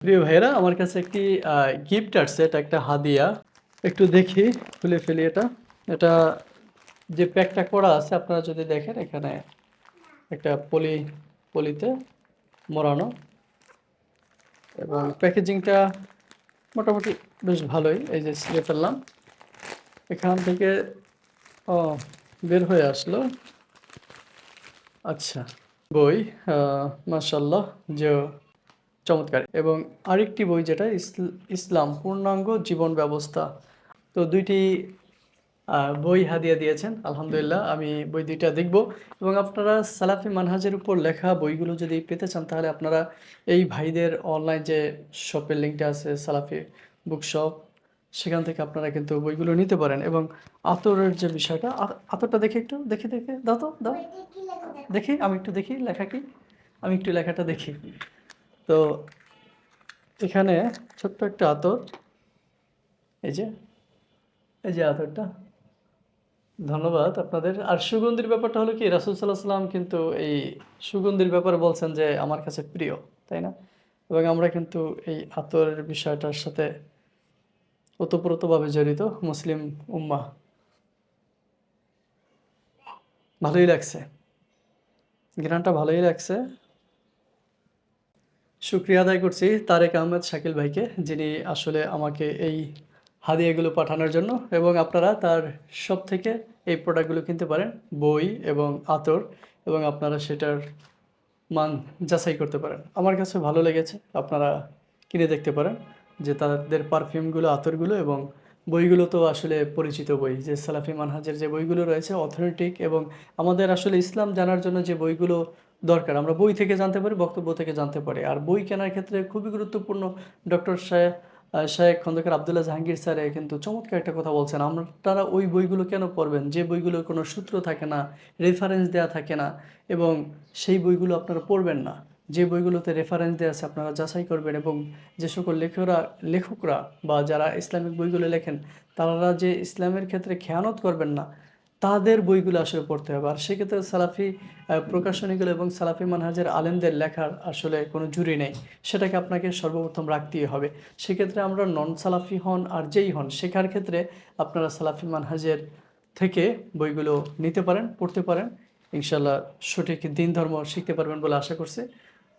প্রিয় ভাইয়েরা, আমার কাছে একটি গিফট আসছে এটা একটা হাদিয়া। একটু দেখি, খুলে ফেলি এটা। এটা যে প্যাকটা করা আছে, আপনারা যদি দেখেন, এখানে একটা পলি, পলিতে মোড়ানো। এবং প্যাকেজিংটা মোটামুটি বেশ ভালোই, এই যে ছিঁড়ে ফেললাম। এখান থেকে, ও, বের হয়ে আসলো। আচ্ছা বই মাশাল্লাহ যে চমৎকার। এবং আরেকটি বই যেটা, ইসল- ইসলাম, পূর্ণাঙ্গ জীবন ব্যবস্থা। তো দুইটি বই হাদিয়া দিয়েছেন, আলহামদুলিল্লাহ, আমি বই দুইটা দেখব। এবং আপনারা সালাফি মানহাজের উপর লেখা বইগুলো যদি পেতে চান, তাহলে আপনারা এই ভাইদের অনলাইন যে শপের লিঙ্কটা আছে, সালাফি বুক শপ সেখান থেকে আপনারা কিন্তু বইগুলো নিতে পারেন। এবং আতরের যে বিষয়টা আতরটা দেখে একটু, দেখে দেখে, দাও তো, দাও। দেখি, আমি একটু দেখি, লেখা কি? আমি একটু লেখাটা দেখি। তো এখানে ছোট্ট একটা আতর, এই যে এই যে আতরটা। ধন্যবাদ আপনাদের। আর সুগন্ধির ব্যাপারটা হলো কি, রাসুল সাল্লাহ সাল্লাম কিন্তু এই সুগন্ধির ব্যাপারে বলছেন যে, আমার কাছে প্রিয় তাই না? এবং আমরা কিন্তু এই আতরের বিষয়টার সাথে ওতপ্রোতভাবে জড়িত মুসলিম উম্মা। ভালোই লাগছে। গ্রানটা ভালোই লাগছে। শুক্রিয়া আদায় করছি তারেক আহমেদ শাকিল ভাইকে, যিনি আসলে আমাকে এই হাদিয়াগুলো পাঠানোর জন্য এবং আপনারা তার সব থেকে এই প্রোডাক্টগুলো কিনতে পারেন, বই এবং আতর এবং আপনারা সেটার মান যাচাই করতে পারেন। আমার কাছে ভালো লেগেছে, আপনারা কিনে দেখতে পারেন যে তাদের পারফিউমগুলো আতরগুলো এবং বইগুলো তো আসলে পরিচিত বই, যে সালাফি মানহাজের যে বইগুলো রয়েছে অথেন্টিক এবং আমাদের আসলে ইসলাম জানার জন্য যে বইগুলো দরকার, আমরা বই থেকে জানতে পারি, বক্তব্য থেকে জানতে পারি। আর বই কেনার ক্ষেত্রে খুবই গুরুত্বপূর্ণ ডক্টর শাহ শাহেখ খন্দকার আবদুল্লাহ জাহাঙ্গীর স্যারে কিন্তু চমৎকার একটা কথা বলছেন আপনারা ওই বইগুলো কেন পড়বেন? যে বইগুলোর কোনো সূত্র থাকে না রেফারেন্স দেওয়া থাকে না এবং সেই বইগুলো আপনারা পড়বেন না। যে বইগুলোতে রেফারেন্স দেওয়া আছে, আপনারা যাচাই করবেন এবং যে সকল লেখকরা লেখকরা বা যারা ইসলামিক বইগুলো লেখেন, তারা যে ইসলামের ক্ষেত্রে খেয়ানত করবেন না, তাদের বইগুলো আসলে পড়তে হবে। আর সেক্ষেত্রে সালাফি প্রকাশনীগুলো এবং সালাফি মানহাজের আলেমদের লেখার আসলে কোনো জুরি নেই। সেটাকে আপনাকে সর্বপ্রথম রাখতেই হবে। সেক্ষেত্রে আমরা নন সালাফি হন আর যেই হন, শেখার ক্ষেত্রে আপনারা সালাফি মানহাজের থেকে বইগুলো নিতে পারেন, পড়তে পারেন। ইনশাল্লাহ সঠিক দিন ধর্ম শিখতে পারবেন বলে আশা করছি।